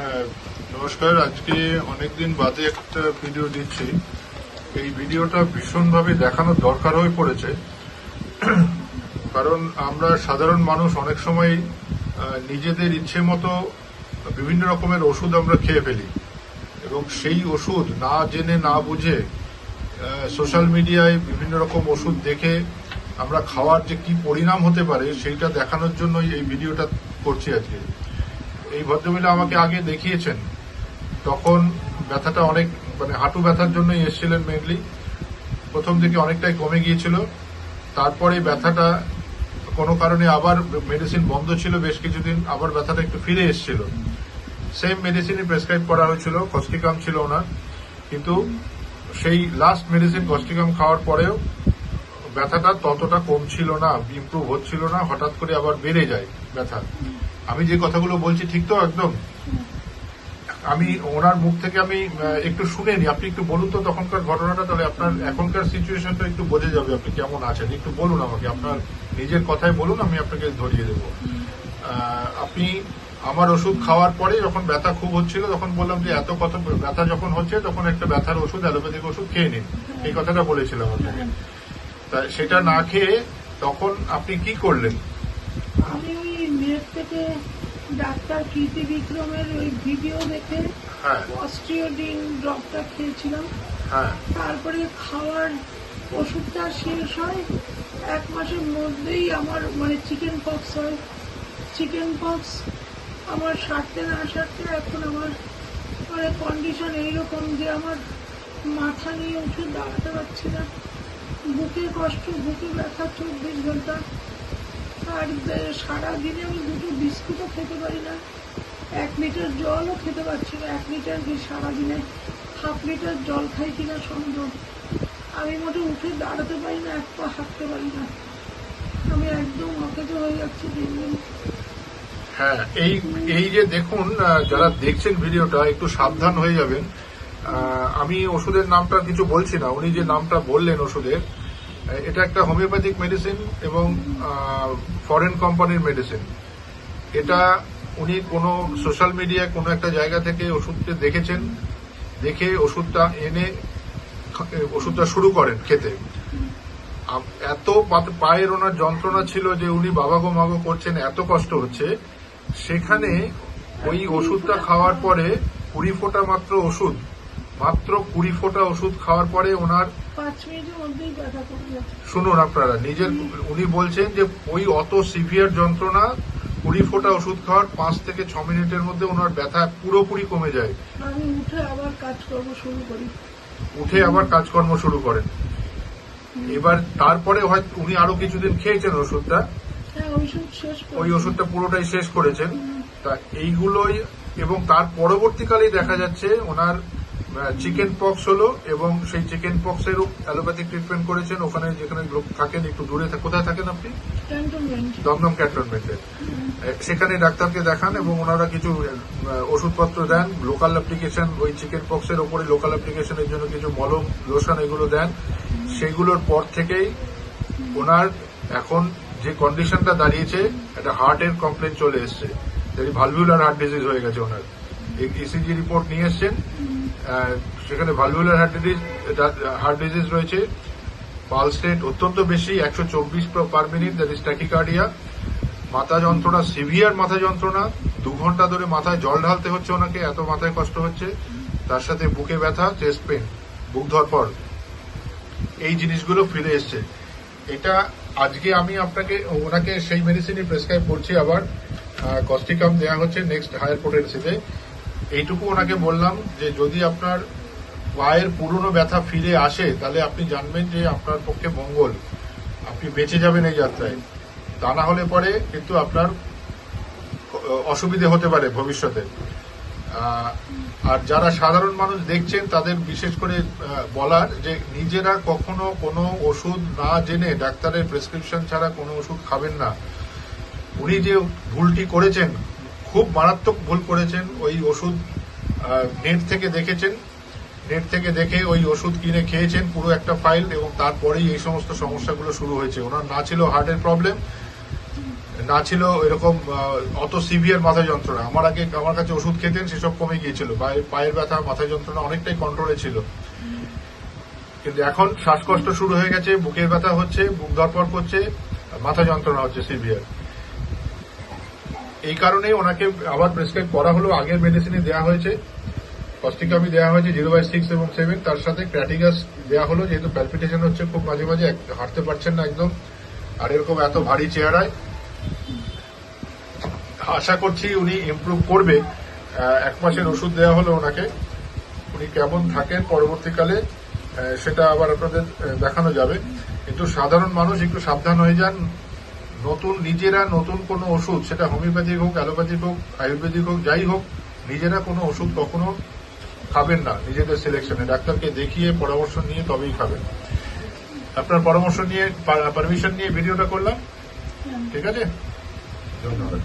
হ্যাঁ নমস্কার, আজকে অনেকদিন বাদে একটা ভিডিও দিচ্ছি। এই ভিডিওটা ভীষণভাবে দেখানোর দরকার হয়ে পড়েছে। কারণ আমরা সাধারণ মানুষ অনেক সময় নিজেদের ইচ্ছে মতো বিভিন্ন রকমের ওষুধ আমরা খেয়ে ফেলি। এবং সেই ওষুধ না জেনে, না বুঝে সোশ্যাল মিডিয়ায় বিভিন্ন রকম ওষুধ দেখে আমরা খাওয়ার যে কি পরিণাম হতে পারে, সেইটা দেখানোর জন্যই এই ভিডিওটা করছি আজকে। এই ভদ্রমহিলা আমাকে আগে দেখিয়েছেন। তখন ব্যথাটা অনেক মানে হাঁটু ব্যথার জন্যই এসেছিলেন মেনলি প্রথম দিকে অনেকটাই কমে গিয়েছিল। তারপরে ব্যথাটা কোনো কারণে আবার মেডিসিন বন্ধ ছিল বেশ কিছুদিন, আবার ব্যথাটা একটু ফিরে এসেছিল। সেম মেডিসিনই প্রেসক্রাইব করা হয়েছিল কস্টিকাম ছিল ওনার। কিন্তু সেই লাস্ট মেডিসিন কস্টিকাম খাওয়ার পরেও ব্যথাটা ততটা কম ছিল না ইমপ্রুভ হচ্ছিল না, হঠাৎ করে আবার বেড়ে যায় ব্যথা। আমি যে কথাগুলো বলছি, ঠিক তো একদম? আমি ওনার মুখ থেকে আমি একটু শুনে নি আপনি একটু বলুন তো তখনকার ঘটনাটা, তাহলে আপনার এখনকার সিচুয়েশনটা একটু বোঝা যাবে আপনি কেমন আছেন। একটু বলুন আমাকে, আপনার নিজের কথাই বলুন, আমি আপনাকে ধরিয়ে দেবো। আপনি আমার ওষুধ খাওয়ার পরে যখন ব্যথা খুব হচ্ছিল, তখন বললাম যে এত কত ব্যথা যখন হচ্ছে, তখন একটা ব্যথার ওষুধ, অ্যালোপ্যাথিক ওষুধ খেয়ে নিন। এই কথাটা বলেছিলাম আপনাকে। তা সেটা না খেয়ে তখন আপনি কি করলেন? নেট থেকে ডাক্তার কীর্তি বিক্রমের ওই ভিডিও দেখে হ্যাঁ। অস্ট্রিওডিন ড্রপটা খেয়েছিলাম। হ্যাঁ। তারপরে খাওয়ার ওষুধটা শেষ হয়। এক মাসের মধ্যেই আমার মানে চিকেন পক্স হয়। চিকেন পক্স আমার সারতে না সারতে এখন আমার মানে কন্ডিশন এইরকম যে আমার মাথা নিয়ে উঠে দাঁড়াতে পারছি না। বুকে কষ্ট বুকে ব্যথা চব্বিশ ঘণ্টা। আর সারাদিনে আমি দুটো বিস্কুটও খেতে পারি না। এক লিটার জলও খেতে পারছি না। এক লিটার কি সারাদিনে হাফ লিটার জল খাই কিনা সন্দেহ? আমি মোটে উঠে দাঁড়াতে পারি না, এক পা হাঁটতে পারি না। আমি একদম অকেজ হয়ে যাচ্ছি দিন দিন। হ্যাঁ এই এই যে দেখুন যারা দেখছেন ভিডিওটা, একটু সাবধান হয়ে যাবেন। আমি ওষুধের নামটা কিছু বলছি না। উনি যে নামটা বললেন ওষুধের এটা একটা হোমিওপ্যাথিক মেডিসিন এবং ফরেন কোম্পানির মেডিসিন। এটা উনি কোনো সোশ্যাল মিডিয়ায় কোনো একটা জায়গা থেকে ওষুধকে দেখেছেন, দেখে ওষুধটা এনে ওষুধটা শুরু করেন খেতে। এত পায়ের ওনার যন্ত্রণা ছিল যে উনি বাবা গো মাগো করছেন, এত কষ্ট হচ্ছে। সেখানে ওই ওষুধটা খাওয়ার পরে কুড়ি ফোঁটা মাত্র ওষুধ মাত্র কুড়ি ফোঁটা ওষুধ খাওয়ার পরে ওনার শুনুন আপনারা নিজের উনি বলছেন যে ওই অত সিভিয়ার যন্ত্রণা কুড়ি ফোঁটা ওষুধ খাওয়ার পাঁচ থেকে ছ মিনিটের মধ্যে ওনার ব্যথা পুরোপুরি কমে যায়। আমি উঠে আবার কাজকর্ম শুরু করি। উঠে আবার কাজকর্ম শুরু করেন। এবার তারপরে হয়তো উনি আরও কিছুদিন খেয়েছেন ওষুধটা। হ্যাঁ ওই ওষুধটা পুরোটাই শেষ করেছেন। তা এইগুলোই এবং তার পরবর্তীকালেই দেখা যাচ্ছে ওনার চিকেন পক্স হলো এবং সেই চিকেন পক্সেরও অ্যালোপ্যাথিক ট্রিটমেন্ট করেছেন। ওখানে যেখানে লোক থাকেন একটু দূরে কোথায় থাকেন আপনি? দমদম ক্যান্টনমেন্টে। সেখানে ডাক্তারকে দেখান এবং ওনারা কিছু ওষুধপত্র দেন লোকাল অ্যাপ্লিকেশন ওই চিকেন পক্সের ওপরে লোকাল অ্যাপ্লিকেশনের জন্য কিছু মলম লোশন এগুলো দেন। সেগুলোর পর থেকেই ওনার এখন যে কন্ডিশনটা দাঁড়িয়েছে একটা হার্টের কমপ্লেন চলে এসছে। ভালভিউলার হার্ট ডিজিজ হয়ে গেছে ওনার। ইসিজি রিপোর্ট নিয়ে এসছেন। সেখানে valvular heart disease heart disease রয়েছে। পালস রেট অত্যন্ত বেশি, একশো চব্বিশ per minute that is tachycardia মাথা যন্ত্রণা সিভিয়ার মাথা যন্ত্রণা, দু ঘণ্টা ধরে মাথায় জল ঢালতে হচ্ছে ওনাকে, এত মাথায় কষ্ট হচ্ছে। তার সাথে বুকে ব্যথা চেস্ট পেন বুক ধরপড় এই জিনিসগুলো ফিরে এসছে। এটা আজকে আমি আপনাকে, ওনাকে সেই মেডিসিনই প্রেসক্রাইব করছি আবার। কস্টিকাম দেওয়া হচ্ছে নেক্সট হায়ার পোটেন্সিতে এইটুকু ওনাকে বললাম যে যদি আপনার পায়ের পুরনো ব্যথা ফিরে আসে, তাহলে আপনি জানবেন যে আপনার পক্ষে মঙ্গল। আপনি বেঁচে যাবেন এই যাত্রায়। তা না হলে পরে কিন্তু আপনার অসুবিধে হতে পারে ভবিষ্যতে। আর যারা সাধারণ মানুষ দেখছেন, তাদের বিশেষ করে বলার যে নিজেরা কখনো কোনো ওষুধ না জেনে ডাক্তারের প্রেসক্রিপশন ছাড়া কোনো ওষুধ খাবেন না। উনি যে ভুলটি করেছেন খুব মারাত্মক ভুল করেছেন। ওই ওষুধ নেট থেকে দেখেছেন। নেট থেকে দেখে ওই ওষুধ কিনে খেয়েছেন পুরো একটা ফাইল এবং তারপরেই এই সমস্ত সমস্যাগুলো শুরু হয়েছে। ওনার না ছিল হার্টের প্রবলেম, না ছিল এরকম অত সিভিয়ার মাথা যন্ত্রণা। আমার আগে, আমার কাছে ওষুধ খেতেন, সেসব কমে গিয়েছিল। পায়ে- পায়ের ব্যথা, মাথা যন্ত্রণা অনেকটাই কন্ট্রোলে ছিল। কিন্তু এখন শ্বাসকষ্ট শুরু হয়ে গেছে, বুকের ব্যথা হচ্ছে, বুক ধরপড় করছে, মাথা যন্ত্রণা হচ্ছে সিভিয়ার। এই কারণেই ওনাকে আবার প্রেসক্রাইব করা হলো। আগের মেডিসিনে দেওয়া হয়েছে। কস্টিকামি দেওয়া হয়েছে জিরো বাই সিক্স এবং সেভেন তার সাথে ক্র্যাটিগাস দেওয়া হলো, যেহেতু প্যালপিটেশন হচ্ছে খুব মাঝে মাঝে হাঁটতে পারছেন না একদম। আর এরকম এত ভারী চেহারায়। আশা করছি উনি ইমপ্রুভ করবে। এক মাসের ওষুধ দেওয়া হলো ওনাকে। উনি কেমন থাকেন পরবর্তীকালে সেটা আবার আপনাদের দেখানো যাবে। কিন্তু সাধারণ মানুষ একটু সাবধান হয়ে যান। নতুন নিজেরা নতুন কোনো ওষুধ সেটা হোমিওপ্যাথিক হোক অ্যালোপ্যাথিক হোক আয়ুর্বেদিক হোক যাই হোক নিজেরা কোনো ওষুধ কখনো খাবেন না নিজেদের সিলেকশনে ডাক্তারকে দেখিয়ে পরামর্শ নিয়ে তবেই খাবেন। আপনার পরামর্শ নিয়ে পারমিশন নিয়ে ভিডিওটা করলাম। ঠিক আছে? ধন্যবাদ।